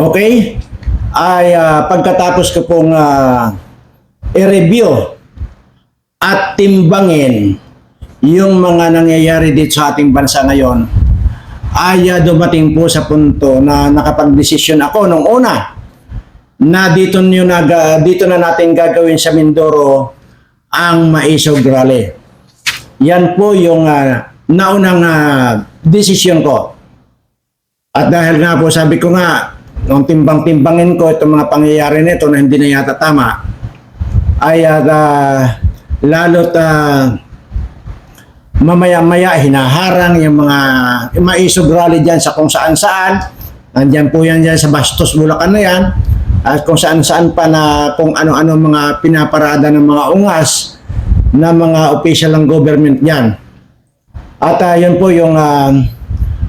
Okay? Ay ah, pagkatapos ko pong ah, i-review at timbangin yung mga nangyayari dito sa ating bansa ngayon, ay ah, dumating po sa punto na nakapag-desisyon ako nung una na dito, nyo na, dito na natin gagawin sa Mindoro ang Maisog Rally. Yan po yung ah, naunang ah, desisyon ko. At dahil nga po sabi ko nga, nung timbang-timbangin ko itong mga pangyayari nito na hindi na yata tama, ay uh, lalo't ah, mamaya-maya hinaharang yung mga yung maisog rally dyan sa kung saan-saan. Nandyan po yan dyan sa Bastos, Bulacan na yan. At kung saan-saan pa na kung ano-ano mga pinaparada ng mga ungas na mga official ng government dyan. At ah, yun po yung ah,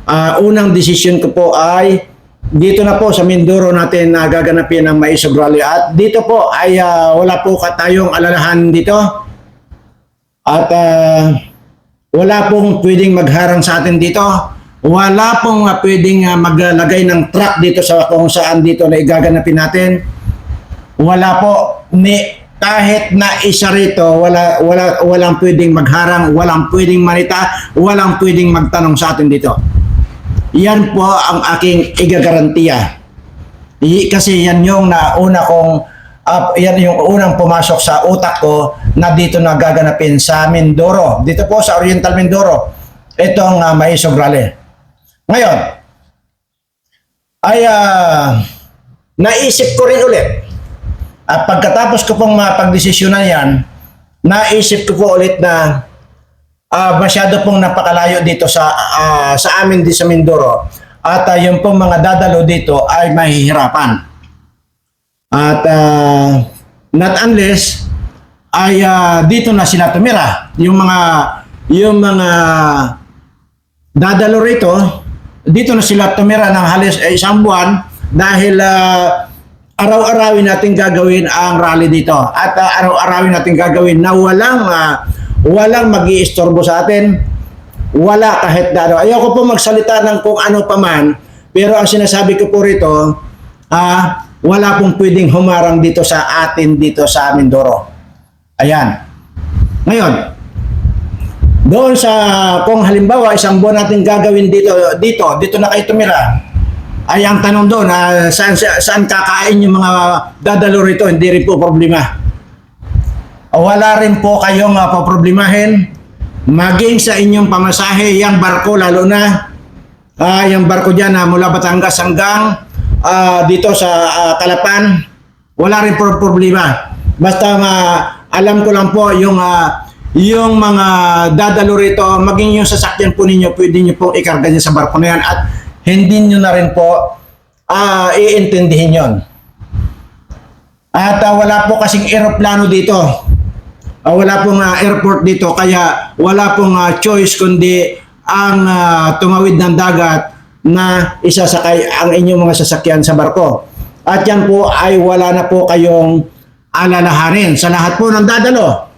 ah, unang decision ko po ay dito na po sa Mindoro natin na gaganapin ang Maisog Rally. At dito po ay ah, wala po ka tayong alalahan dito. At ah, wala pong pwedeng magharang sa atin dito. Wala pong ah, pwedeng maglagay ng truck dito sa kung saan dito na igaganapin natin. Wala po ni kahit na isa rito, wala wala walang pwedeng magharang, walang pwedeng manita, walang pwedeng magtanong sa atin dito. Yan po ang aking igagarantiya. Kasi yan yung nauna kong ah, yan yung unang pumasok sa utak ko na dito na gaganapin sa Mindoro. Dito po sa Oriental Mindoro. Itong uh, Maisog Rally. Ngayon, ay ah, naisip ko rin ulit. At pagkatapos ko pong mapagdesisyonan yan, naisip ko po ulit na ah, masyado pong napakalayo dito sa ah, sa amin di sa Mindoro at ah, yung pong mga dadalo dito ay mahihirapan. At ah, not unless ay ah, dito na sila tumira. Yung mga yung mga dadalo rito, dito na sila tumira ng halos eh, isang buwan dahil ah, araw-arawin natin gagawin ang rally dito at ah, araw-arawin natin gagawin na walang ah, walang mag-iistorbo sa atin wala kahit na. Ayoko po magsalita ng kung ano pa man, pero ang sinasabi ko po rito, ah, wala pong pwedeng humarang dito sa atin dito sa Mindoro. Ayan. Ngayon, doon sa kung halimbawa isang buwan natin gagawin dito dito dito na kayo tumira ay ang tanong doon ah, saan saan kakain yung mga dadalo rito hindi rin po problema wala rin po kayong uh, poproblemahin. Maging sa inyong pamasahe yung barko lalo na ah yung barko dyan na mula Batangas hanggang ah, dito sa ah, Kalapan wala rin po problema. Basta ma- alam ko lang po yung ah, yung mga dadalo rito maging yung sasakyan po ninyo pwede nyo pong ikarga niya sa barko na yan at hindi nyo na rin po ah, iintindihin yon at ah, wala po kasing eroplano dito Ah, wala pong ah, airport dito kaya wala pong ah, choice kundi ang ah, tumawid ng dagat na isasakay ang inyong mga sasakyan sa barko. At yan po ay wala na po kayong alalahanin sa lahat po ng dadalo.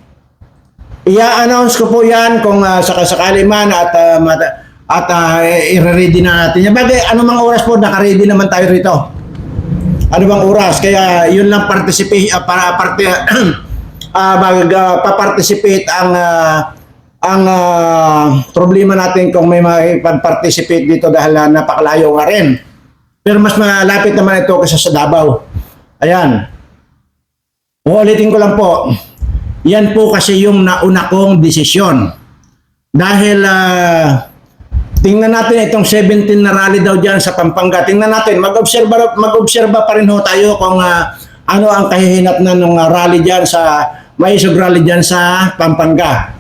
I-announce ko po yan kung uh, sakasakali man at uh, at uh, i-ready na natin. yan. Bagay, ano mga oras po, naka-ready naman tayo rito. Ano bang oras? Kaya yun lang participate, uh, para parte, uh, mag, uh, pa-participate ang uh, ang uh, problema natin kung may makipag-participate dito dahil uh, napakalayo nga rin. Pero mas malapit naman ito kaysa sa Davao. Ayan. Uulitin ko lang po. Yan po kasi yung nauna kong desisyon. Dahil ah, tingnan natin itong 17 na rally daw dyan sa Pampanga. Tingnan natin, mag-obserba, mag-obserba pa rin ho tayo kung ah, ano ang kahihinat na ng rally dyan sa, may isog rally dyan sa Pampanga.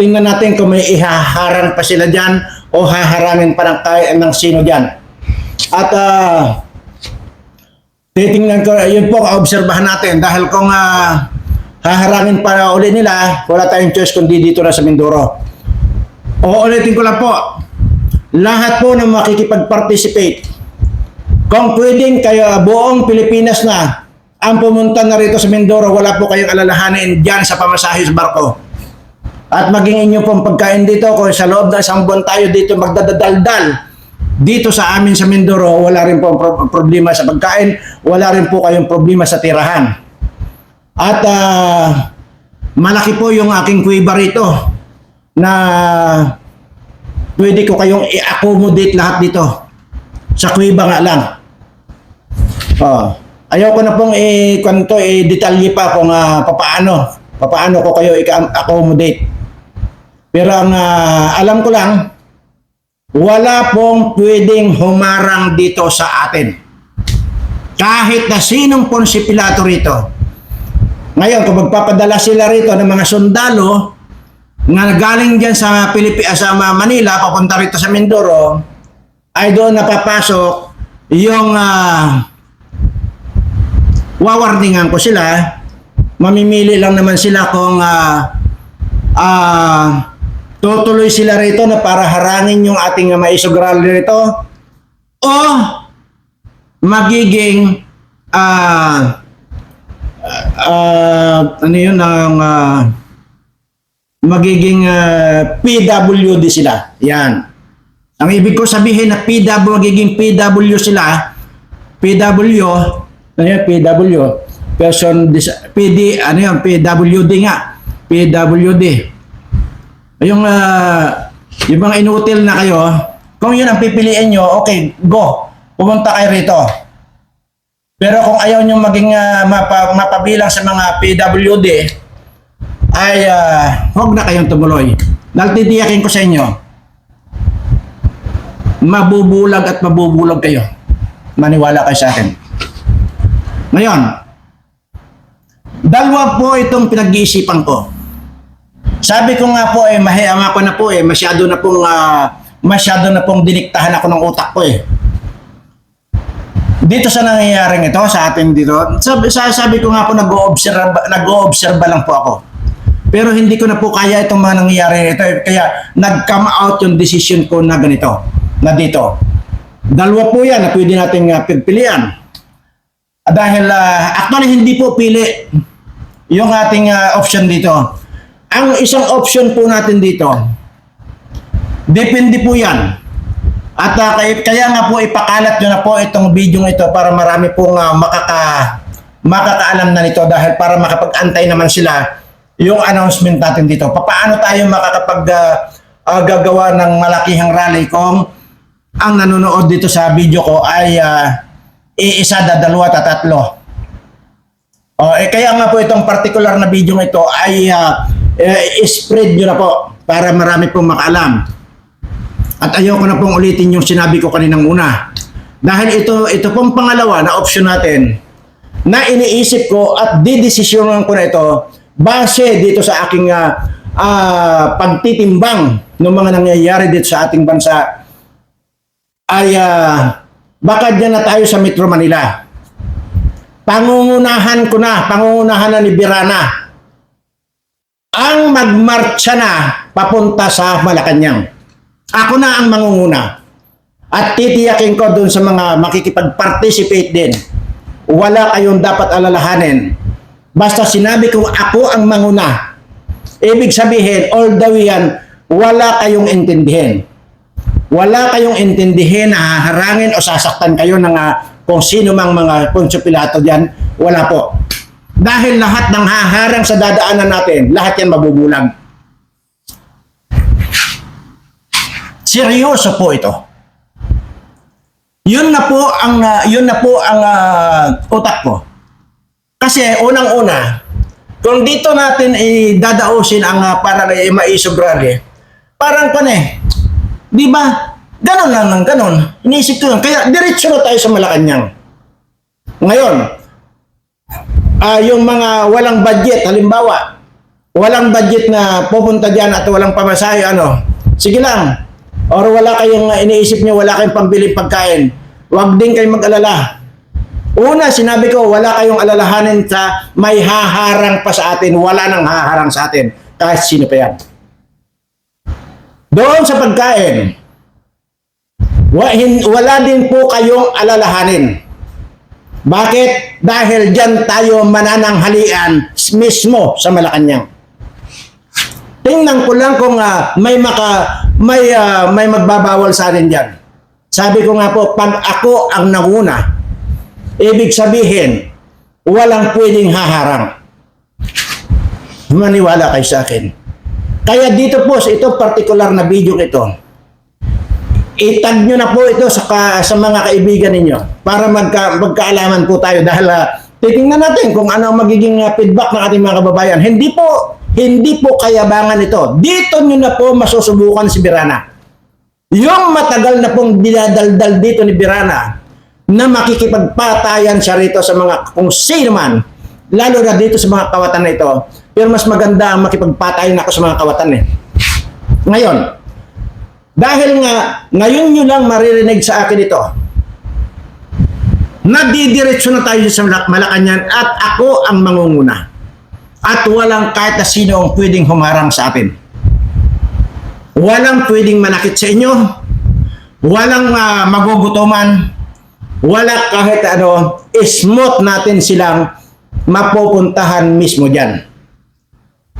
Tingnan natin kung may ihaharang pa sila dyan o haharangin pa ng, kay- ng sino dyan. At ah, titingnan ko, yun po, obserbahan natin. Dahil kung ah, haharangin pa uli nila, wala tayong choice kundi dito na sa Mindoro. O ulitin ko lang po, lahat po ng makikipag-participate, kung pwedeng kayo buong Pilipinas na ang pumunta na rito sa Mindoro, wala po kayong alalahanin dyan sa pamasahe sa barko. At maging inyo pong pagkain dito, kung sa loob ng isang buwan tayo dito magdadaldal, dito sa amin sa Mindoro, wala rin po pro- problema sa pagkain, wala rin po kayong problema sa tirahan. At ah, malaki po yung aking kuiba rito na pwede ko kayong i-accommodate lahat dito. Sa kuiba nga lang. Oh. Ayaw ko na pong i-kwento, i-detalye pa kung ah, papaano, papaano ko kayo i-accommodate. Pero ang ah, alam ko lang, wala pong pwedeng humarang dito sa atin. Kahit na sinong Ponsi Pilato rito. Ngayon, kung magpapadala sila rito ng mga sundalo na galing dyan sa, Pilipi sa Manila, papunta rito sa Mindoro, ay doon napapasok yung ah, wawarningan ko sila. Mamimili lang naman sila kung ah, ah, tutuloy sila rito na para harangin yung ating maisogral rito o magiging ah ah, ano yun ang ah, magiging ah, PWD sila. Yan. Ang ibig ko sabihin na PW, magiging PW sila, PW, ano yun, PW, person, PD, ano yun, PWD nga, PWD. Yung, ah, yung mga inutil na kayo, kung yun ang pipiliin nyo, okay, go, pumunta kayo rito. Pero kung ayaw nyo maging ah, mapa, mapabilang sa mga PWD, ay ah, huwag na kayong tumuloy. Nagtitiyakin ko sa inyo, mabubulag at mabubulag kayo. Maniwala kayo sa akin. Ngayon, dalawa po itong pinag-iisipan ko. Sabi ko nga po eh, mahiyama ko na po eh, masyado na pong, ah, masyado na pong diniktahan ako ng utak ko eh. Dito sa nangyayaring ito, sa atin dito, sabi, sa- sabi ko nga po, nag-o-observe, nag-o-observe lang po ako. Pero hindi ko na po kaya itong mga nangyayari ito. eh. Kaya nag-come out yung decision ko na ganito, na dito. Dalawa po yan na pwede nating uh, pagpilian. Ah, Dahil ah, actually hindi po pili yung ating ah, option dito. Ang isang option po natin dito, depende po yan. At ah, kaya, kaya nga po ipakalat nyo na po itong video ito para marami pong ah, makaka, makakaalam na nito dahil para makapag-antay naman sila yung announcement natin dito. Paano tayo makakapag ah, ah, gagawa ng malakihang rally kung ang nanonood dito sa video ko ay ah, iisa, dalawa, tatlo. Oh, eh, kaya nga po itong particular na video ito ay ah, eh, spread nyo na po para marami pong makaalam. At ayoko na pong ulitin yung sinabi ko kaninang una. Dahil ito, ito pong pangalawa na option natin na iniisip ko at didesisyonan ko na ito base dito sa aking ah, ah, pagtitimbang ng mga nangyayari dito sa ating bansa ay ah, baka dyan na tayo sa Metro Manila. Pangungunahan ko na, pangungunahan na ni Birana ang magmarcha na papunta sa Malacanang. Ako na ang mangunguna. At titiyakin ko dun sa mga makikipag-participate din. Wala kayong dapat alalahanin. Basta sinabi kong ako ang manguna. Ibig sabihin, all the way yan, wala kayong intindihin. Wala kayong intindihin na haharangin o sasaktan kayo ng ah, kung sino mang mga Poncio Pilato dyan. Wala po. Dahil lahat ng haharang sa dadaanan natin, lahat yan mabubulag. Seryoso po ito. Yun na po ang ah, yun na po ang ah, utak ko. Kasi unang-una, kung dito natin idadausin ang uh, para uh, maisobrali, parang pan eh, di ba? Ganon lang ng ganon. Iniisip ko yun. Kaya diretso na tayo sa Malacanang. Ngayon, ah yung mga walang budget, halimbawa, walang budget na pupunta diyan at walang pamasahe, ano, sige lang. Or wala kayong uh, iniisip nyo, wala kayong pambili pagkain. Huwag din kayong mag-alala. Una, sinabi ko, wala kayong alalahanin sa may haharang pa sa atin. Wala nang haharang sa atin. Kahit sino pa yan. Doon sa pagkain, wala din po kayong alalahanin. Bakit? Dahil dyan tayo manananghalian mismo sa Malacanang. Tingnan ko lang kung ah, may maka may ah, may magbabawal sa atin diyan. Sabi ko nga po, pag ako ang nanguna, ibig sabihin, walang pwedeng haharang. Maniwala kayo sa akin. Kaya dito po, sa ito particular na video ito, itag nyo na po ito sa, ka- sa mga kaibigan ninyo para magka, magkaalaman po tayo dahil ah, titingnan natin kung ano ang magiging ah, feedback ng ating mga kababayan. Hindi po, hindi po kayabangan ito. Dito nyo na po masusubukan si Birana. Yung matagal na pong dinadaldal dito ni Birana na makikipagpatayan siya rito sa mga kung sino man, lalo na dito sa mga kawatan na ito. Pero mas maganda ang makipagpatayan ako sa mga kawatan eh. Ngayon, dahil nga ngayon nyo lang maririnig sa akin ito, nadidiretso na tayo sa Malacanang at ako ang mangunguna. At walang kahit na sino ang pwedeng humarang sa atin. Walang pwedeng manakit sa inyo. Walang ah, magugutuman. Wala kahit ano, smooth natin silang mapupuntahan mismo dyan.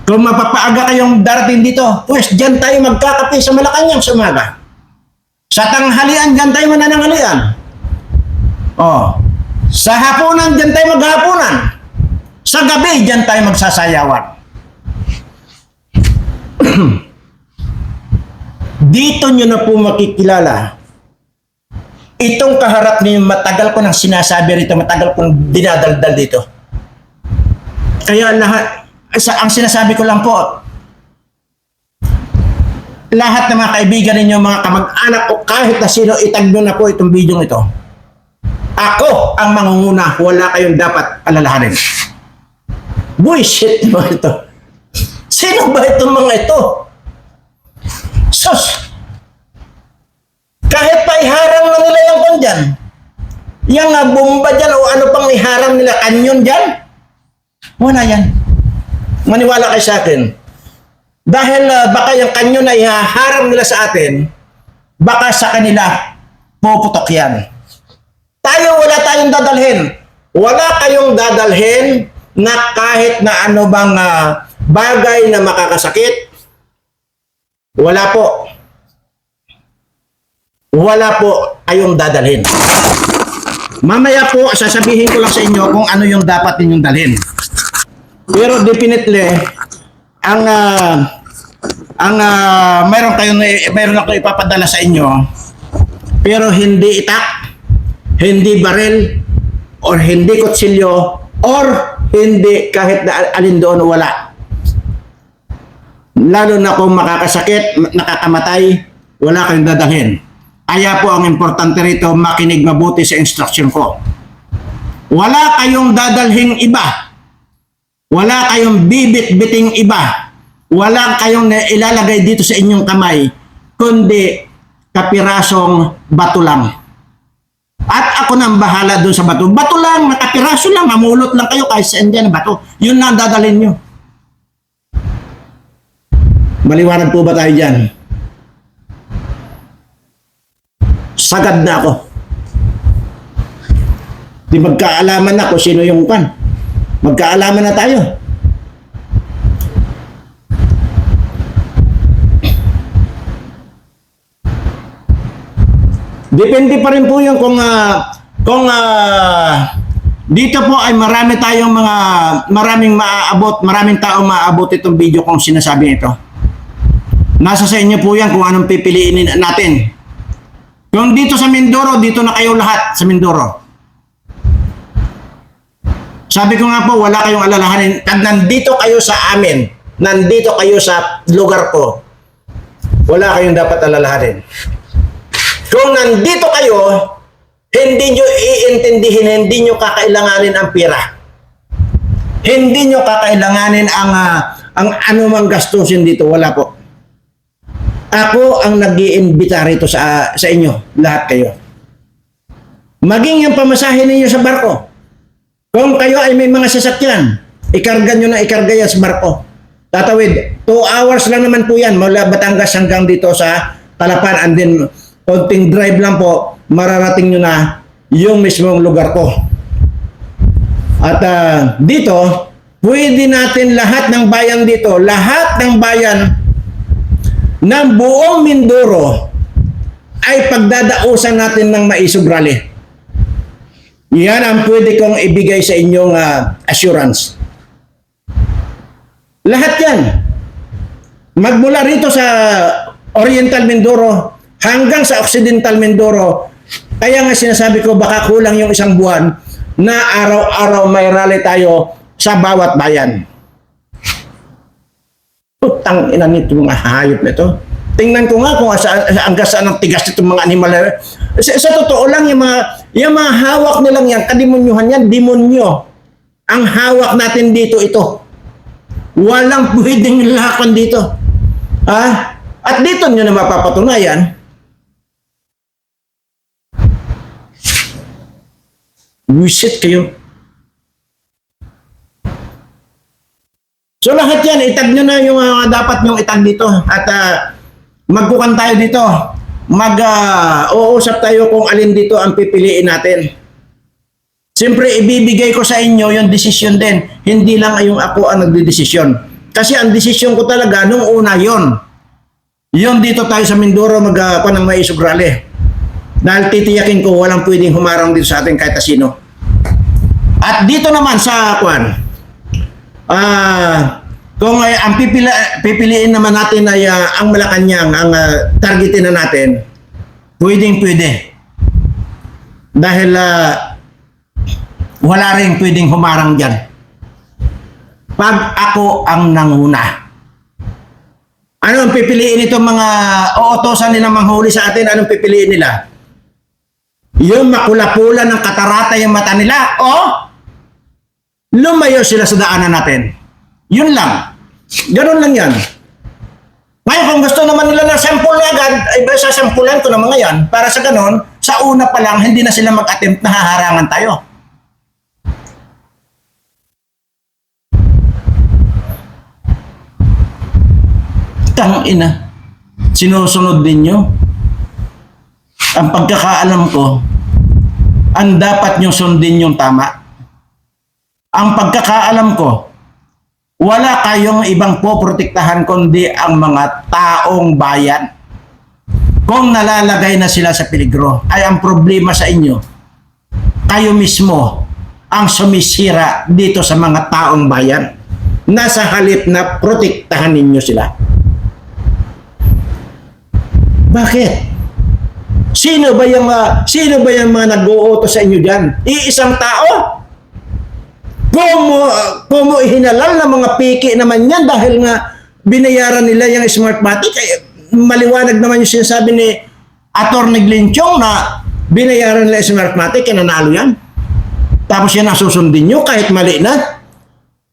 Kung mapapaaga kayong darating dito, pues dyan tayo magkakape sa Malacanang sa umaga. Sa tanghalian, dyan tayo manananghalian. Oh. Sa hapunan, dyan tayo maghapunan. Sa gabi, dyan tayo magsasayawan. Dito nyo na po makikilala. Itong kaharap niyo, matagal ko nang sinasabi rito, matagal kong dinadaldal dito. Kaya lahat, sa, ang sinasabi ko lang po, lahat ng mga kaibigan ninyo, mga kamag-anak o kahit na sino, itag na po itong video ito. Ako ang mangunguna, wala kayong dapat alalahanin. Bullshit mga ito. Sino ba itong mga ito? Sus! Kahit pa iharang na nila yung kon dyan. Yung bomba dyan o ano pang iharang nila, kanyon dyan. Wala yan. Maniwala kayo sa akin. Dahil ah, baka yung kanyon na ihaharang nila sa atin, baka sa kanila puputok yan. Tayo wala tayong dadalhin. Wala kayong dadalhin na kahit na ano bang ah, bagay na makakasakit. Wala po. Wala po kayong dadalhin. Mamaya po, sasabihin ko lang sa inyo kung ano yung dapat ninyong dalhin. Pero definitely, ang ah, ang ah, mayroon kayo mayroon ako ipapadala sa inyo pero hindi itak, hindi baril or hindi kutsilyo or hindi kahit na alin doon wala. Lalo na kung makakasakit, nakakamatay, wala kayong dadalhin. Kaya po ang importante rito, makinig mabuti sa instruction ko. Wala kayong dadalhing iba. Wala kayong bibit-biting iba. Wala kayong ilalagay dito sa inyong kamay, kundi kapirasong bato lang. At ako nang bahala doon sa bato. Bato lang, nakapiraso lang, mamulot lang kayo kahit saan dyan bato. Yun na ang dadalhin nyo. Maliwanag po ba tayo dyan? Sagad na ako. Di magkaalaman na kung sino yung pan. Magkaalaman na tayo. Depende pa rin po yun kung ah, kung ah, dito po ay marami tayong mga maraming maaabot, maraming tao maaabot itong video kung sinasabi ito. Nasa sa inyo po yan kung anong pipiliin natin. Kung dito sa Mindoro, dito na kayo lahat sa Mindoro. Sabi ko nga po, wala kayong alalahanin. Pag nandito kayo sa amin, nandito kayo sa lugar ko, wala kayong dapat alalahanin. Kung nandito kayo, hindi nyo iintindihin, hindi nyo kakailanganin ang pira. Hindi nyo kakailanganin ang, ah, ang anumang gastusin dito. Wala po. Ako ang nag iimbita rito sa, sa inyo, lahat kayo. Maging yung pamasahe ninyo sa barko. Kung kayo ay may mga sasakyan, ikarga nyo na ikarga yan sa barko. Tatawid, 2 hours lang naman po yan mula Batangas hanggang dito sa Talapan and then konting drive lang po, mararating nyo na yung mismong lugar ko. At ah, dito, pwede natin lahat ng bayan dito, lahat ng bayan ng buong Mindoro ay pagdadausan natin ng maisog rally. Yan ang pwede kong ibigay sa inyong ah, assurance. Lahat yan. Magmula rito sa Oriental Mindoro hanggang sa Occidental Mindoro, kaya nga sinasabi ko baka kulang yung isang buwan na araw-araw may rally tayo sa bawat bayan. Putang ina nito mga hayop na ito. Tingnan ko nga kung asa, hanggang saan ang tigas nitong mga animal. Sa, sa totoo lang, yung mga, yung mga hawak nilang yan, kademonyuhan yan, demonyo. Ang hawak natin dito, ito. Walang pwedeng lakon dito. Ha? At dito nyo na mapapatunayan, Wisit kayo. So lahat yan, itag nyo na yung ah, dapat nyong itag dito. At uh, magkukan tayo dito. Mag-uusap tayo kung alin dito ang pipiliin natin. Siyempre, ibibigay ko sa inyo yung desisyon din. Hindi lang yung ako ang nagdidesisyon. Kasi ang desisyon ko talaga, nung una yon Yun dito tayo sa Mindoro mag uh, ng isugrali. Dahil titiyakin ko walang pwedeng humarang dito sa atin kahit sino. At dito naman sa kwan, ah kung ay, ang pipila, pipiliin naman natin ay ah, ang Malacanang, ang ah, targetin na natin, pwedeng pwede. Dahil ah, wala rin pwedeng humarang dyan. Pag ako ang nanguna. Ano ang pipiliin itong mga uutosan nilang manghuli sa atin? Anong pipiliin nila? yung makula-pula ng katarata yung mata nila o lumayo sila sa daanan natin. Yun lang. Ganun lang yan. Ngayon, kung gusto naman nila ng sample agad, ay ba sasampulan ko ng mga yan para sa ganun, sa una pa lang, hindi na sila mag-attempt na haharangan tayo. Tang ina. Sinusunod din nyo. Ang pagkakaalam ko, ang dapat nyo sundin yung tama. Ang pagkakaalam ko, wala kayong ibang poprotektahan kundi ang mga taong bayan. Kung nalalagay na sila sa peligro, ay ang problema sa inyo, kayo mismo ang sumisira dito sa mga taong bayan. Nasa halip na protektahan ninyo sila. Bakit? Sino ba yung uh, sino ba yung mga nag-uutos sa inyo diyan? Iisang tao? Kumo kumo ihinalal ng mga piki naman yan dahil nga binayaran nila yung Smartmatic. Eh, maliwanag naman yung sinasabi ni Atty. Glinchong na binayaran nila yung Smartmatic, kaya nanalo yan. Tapos yan ang susundin nyo kahit mali na.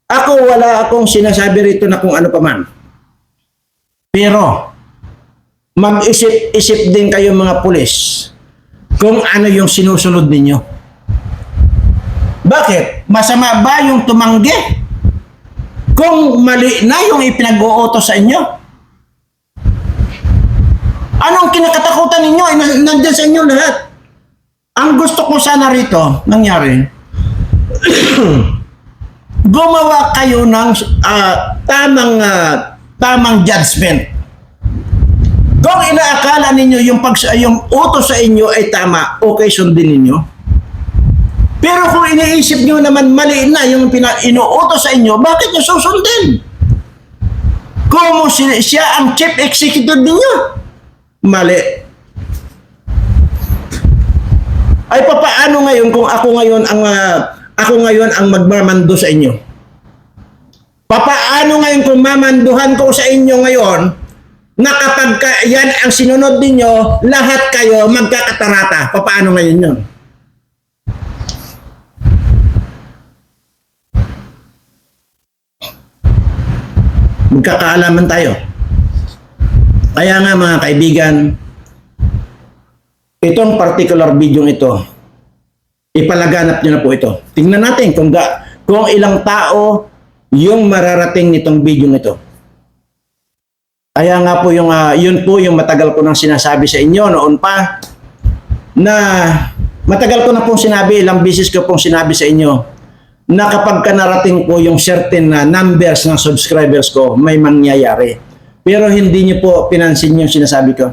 Ako wala akong sinasabi rito na kung ano pa man. Pero mag-isip-isip din kayo mga pulis kung ano yung sinusunod ninyo. Bakit? Masama ba yung tumanggi? Kung mali na yung ipinag-uutos sa inyo? Anong kinakatakutan ninyo? Ay, nas- nandyan sa inyo lahat. Ang gusto ko sana rito, nangyari, gumawa kayo ng ah, tamang ah, tamang judgment kung inaakala ninyo yung, pag, yung utos sa inyo ay tama, okay sundin ninyo. Pero kung iniisip nyo naman mali na yung pina, inuutos sa inyo, bakit nyo susundin? Kung siya, siya ang chief executive ninyo, mali. Ay papaano ngayon kung ako ngayon ang uh, ako ngayon ang magmamando sa inyo? Papaano ngayon kung mamanduhan ko sa inyo ngayon na kapag ka, yan ang sinunod ninyo, lahat kayo magkakatarata. Paano ngayon yun? Magkakaalaman tayo. Kaya nga mga kaibigan, itong particular video ito, ipalaganap nyo na po ito. Tingnan natin kung, ga, kung ilang tao yung mararating nitong video ito. Kaya nga po yung uh, yun po yung matagal ko nang sinasabi sa inyo noon pa na matagal ko na pong sinabi, ilang beses ko pong sinabi sa inyo na kapag ka narating ko yung certain na numbers ng subscribers ko, may mangyayari. Pero hindi niyo po pinansin yung sinasabi ko.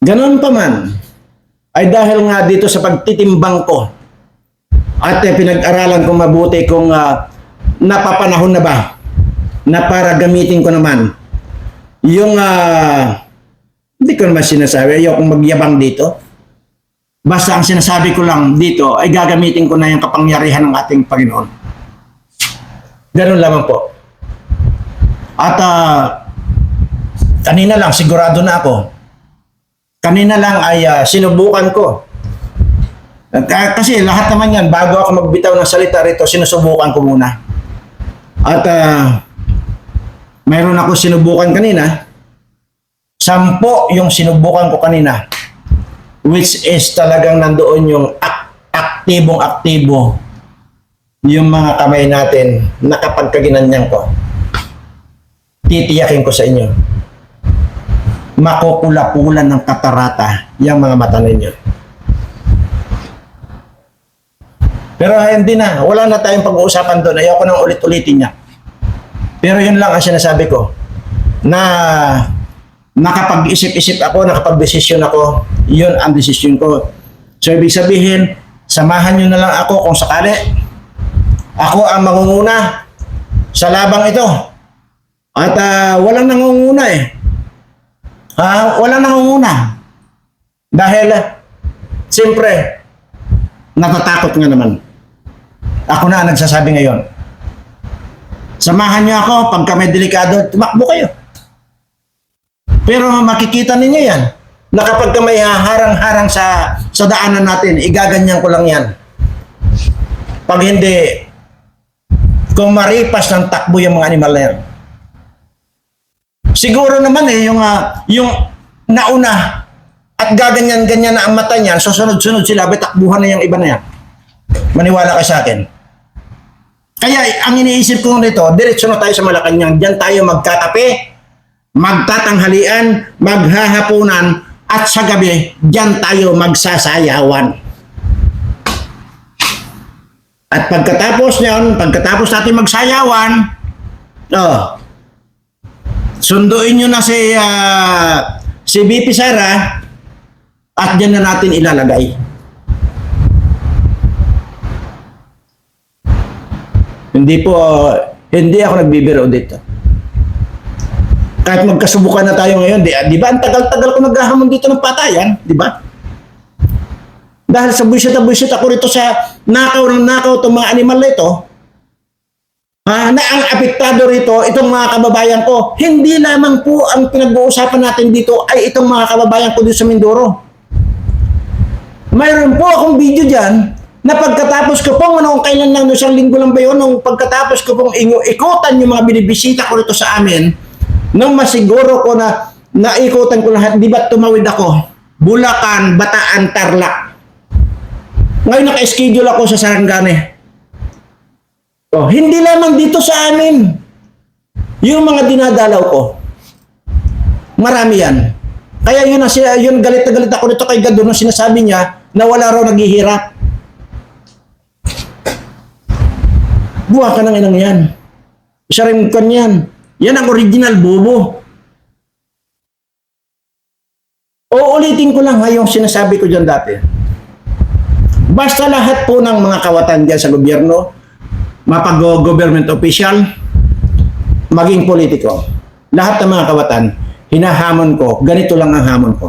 Ganon pa man, ay dahil nga dito sa pagtitimbang ko at eh, pinag-aralan ko mabuti kung ah, napapanahon na ba na para gamitin ko naman yung ah, hindi ko naman sinasabi, ayokong magyabang dito. Basta ang sinasabi ko lang dito ay gagamitin ko na yung kapangyarihan ng ating Panginoon. Ganun lamang po. At ah, kanina lang, sigurado na ako, kanina lang ay ah, sinubukan ko. Ka- Kasi lahat naman yan, bago ako magbitaw ng salita rito, sinusubukan ko muna. At ah, mayroon ako sinubukan kanina. Sampo yung sinubukan ko kanina. Which is talagang nandoon yung ak- aktibong aktibo yung mga kamay natin na kapag kaginanyan ko. Titiyakin ko sa inyo makukula-pulan ng katarata yung mga mata ninyo. Pero hindi na, wala na tayong pag-uusapan doon. Ayoko nang ulit-ulitin niya. Pero yun lang ang sinasabi ko, na nakapag-isip-isip ako, nakapag-desisyon ako, yun ang desisyon ko. So, ibig sabihin, samahan nyo na lang ako kung sakali. Ako ang mangunguna sa labang ito. At ah, walang nangunguna eh. Ah, wala nang umuna. Dahil, siyempre, natatakot nga naman. Ako na ang nagsasabi ngayon. Samahan niyo ako pagka may delikado, tumakbo kayo. Pero makikita ninyo yan, na kapag ka may harang-harang sa, sa daanan natin, igaganyan ko lang yan. Pag hindi, kung maripas ng takbo yung mga animal na yan, Siguro naman eh, yung, ah, yung nauna at gaganyan-ganyan na ang mata niyan, susunod-sunod sila, abay takbuhan na yung iba na yan. Maniwala ka sa akin. Kaya ang iniisip ko nito, diretso na tayo sa Malacanang. Diyan tayo magkakape, magtatanghalian, maghahapunan, at sa gabi, diyan tayo magsasayawan. At pagkatapos niyan, pagkatapos natin magsayawan, oh, Sunduin nyo na si, ah, si BP Sara at dyan na natin ilalagay. Hindi po, hindi ako nagbibiro dito. Kahit magkasubukan na tayo ngayon, di, di ba? Ang tagal-tagal ko naghahamon dito ng patayan, di ba? Dahil sa buwisit na buwisit ako rito sa nakaw ng nakaw itong mga animal na ito, Ah, na ang apektado rito, itong mga kababayan ko, hindi lamang po ang pinag-uusapan natin dito ay itong mga kababayan ko dito sa Mindoro. Mayroon po akong video dyan na pagkatapos ko pong, ano, kailan lang, isang linggo lang ba yun, nung pagkatapos ko pong ikutan yung mga binibisita ko rito sa amin, nung masiguro ko na naikutan ko lahat, di ba tumawid ako? Bulacan, Bataan, Tarlac. Ngayon naka-schedule ako sa Sarangani. Oh, hindi lamang dito sa amin. Yung mga dinadalaw ko. Marami yan. Kaya yun, siya, yun galit na galit ako nito kay Gado nung sinasabi niya na wala raw naghihirap. Buha ka ng inang yan. Isa rin yan. Yan ang original bobo. O ulitin ko lang ha yung sinasabi ko dyan dati. Basta lahat po ng mga kawatan dyan sa gobyerno, mapag-government official, maging politiko. Lahat ng mga kawatan, hinahamon ko, ganito lang ang hamon ko.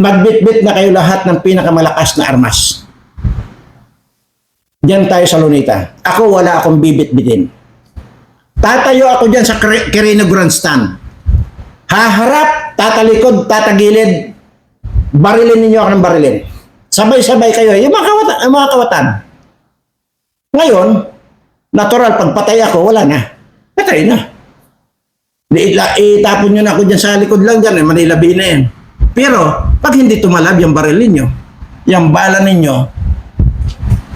Magbitbit na kayo lahat ng pinakamalakas na armas. Diyan tayo sa Lunita. Ako wala akong bibit-bitin. Tatayo ako diyan sa Quirino Grandstand. Haharap, tatalikod, tatagilid. Barilin ninyo ako ng barilin. Sabay-sabay kayo. Yung mga kawatan. Yung mga kawatan. Ngayon, natural, pagpatay ako, wala na. Patay na. Itapon nyo na ako dyan sa likod lang dyan, eh, Manila Bay na yan. Pero, pag hindi tumalab yung baril ninyo, yung bala ninyo,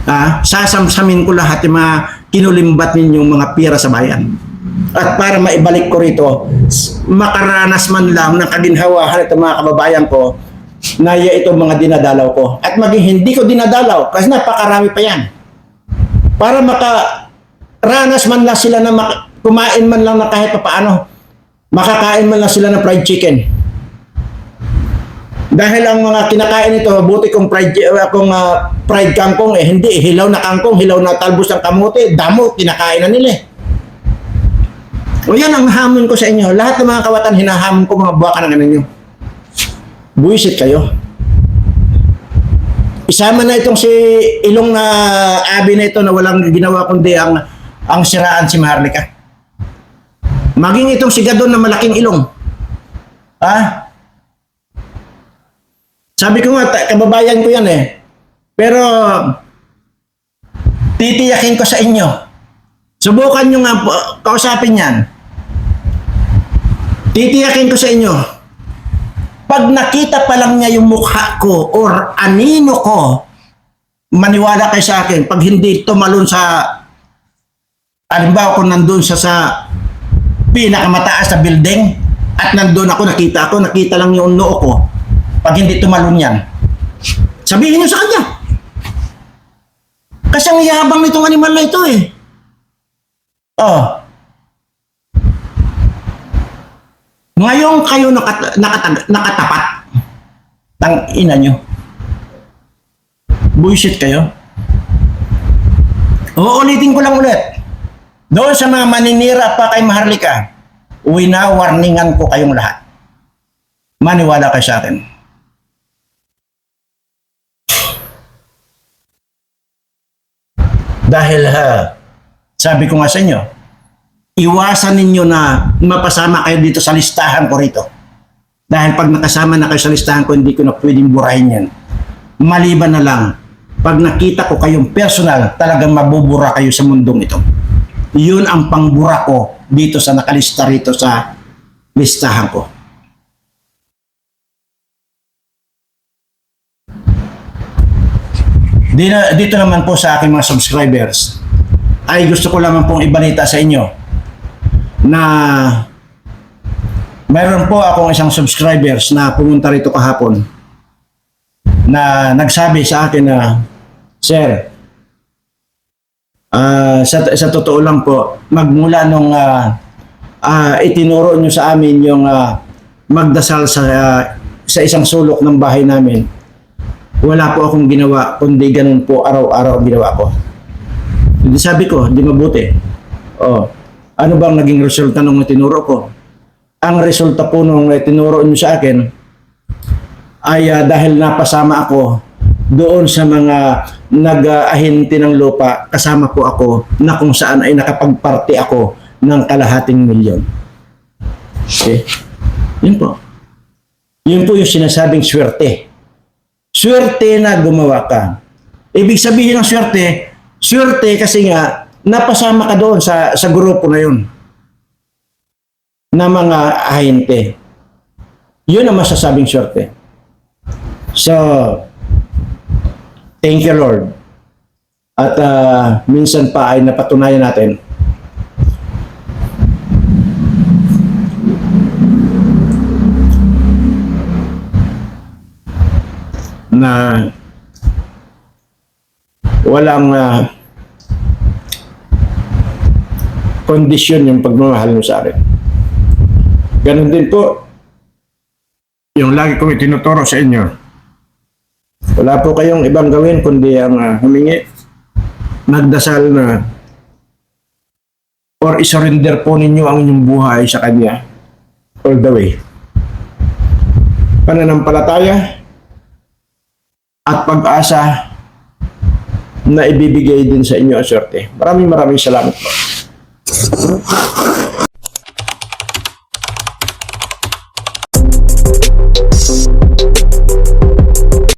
ah, sasamsamin ko lahat yung mga kinulimbat ninyong mga pira sa bayan. At para maibalik ko rito, makaranas man lang ng kaginhawahan itong mga kababayan ko na ya itong mga dinadalaw ko. At maging hindi ko dinadalaw kasi napakarami pa yan. Para makaranas man lang sila na kumain man lang na kahit papaano makakain man lang sila ng fried chicken. Dahil ang mga kinakain nito, buti kung fried, uh, kung, ah, fried kangkong, eh hindi, hilaw na kangkong, hilaw na talbos ng kamote, damo, kinakain na nila eh. O yan ang hamon ko sa inyo. Lahat ng mga kawatan, hinahamon ko mga buwaka ng ninyo. Buisit kayo. Isama na itong si ilong na abi na ito na walang ginawa kundi ang ang siraan si Maharlika. Maging itong si Gadon na malaking ilong. Ha? Sabi ko nga, kababayan ko yan eh. Pero, titiyakin ko sa inyo. Subukan nyo nga po, kausapin yan. Titiyakin ko sa inyo. Pag nakita pa lang niya yung mukha ko or anino ko, maniwala kayo sa akin. Pag hindi tumalon sa, halimbawa kung nandun sa sa pinakamataas sa building at nandun ako, nakita ako, nakita lang yung noo ko. Pag hindi tumalon yan, sabihin niyo sa kanya. Kasi ang yabang nitong animal na ito eh. Oh. Ngayon kayo nakat nakatag- nakatapat. Tang ina nyo. Bullshit kayo. Uulitin ko lang ulit. Doon sa mga maninira pa kay Maharlika, wina-warningan ko kayong lahat. Maniwala kayo sa akin. Dahil ha, sabi ko nga sa inyo, iwasan ninyo na mapasama kayo dito sa listahan ko rito. Dahil pag nakasama na kayo sa listahan ko, hindi ko na pwedeng burahin yan. Maliban na lang, pag nakita ko kayong personal, talagang mabubura kayo sa mundong ito. Yun ang pangbura ko dito sa nakalista rito sa listahan ko. Dito, dito naman po sa aking mga subscribers, ay gusto ko lamang pong ibalita sa inyo na mayroon po akong isang subscribers na pumunta rito kahapon na nagsabi sa akin na Sir, ah, sa, sa totoo lang po, magmula nung ah, ah, itinuro nyo sa amin yung ah, magdasal sa, ah, sa isang sulok ng bahay namin, wala po akong ginawa, kundi ganun po araw-araw ang ginawa ko. Hindi sabi ko, hindi mabuti. Oh, ano bang naging resulta nung tinuro ko? Ang resulta po nung tinuro nyo sa akin ay ah, dahil napasama ako doon sa mga nag-ahinti ng lupa, kasama po ako na kung saan ay nakapagparte ako ng kalahating milyon. Okay? Yun po. Yun po yung sinasabing swerte. Swerte na gumawa ka. Ibig sabihin ng swerte, swerte kasi nga napasama ka doon sa sa grupo na yun na mga ahente. Yun ang masasabing swerte. So, thank you Lord. At ah, minsan pa ay napatunayan natin na walang kondisyon yung pagmamahal mo sa akin. Ganon din po yung lagi kong itinuturo sa inyo. Wala po kayong ibang gawin kundi ang ah, humingi, magdasal na or isurrender po ninyo ang inyong buhay sa Kanya all the way. Pananampalataya, at pag-asa na ibibigay din sa inyo ang swerte. Maraming maraming salamat po.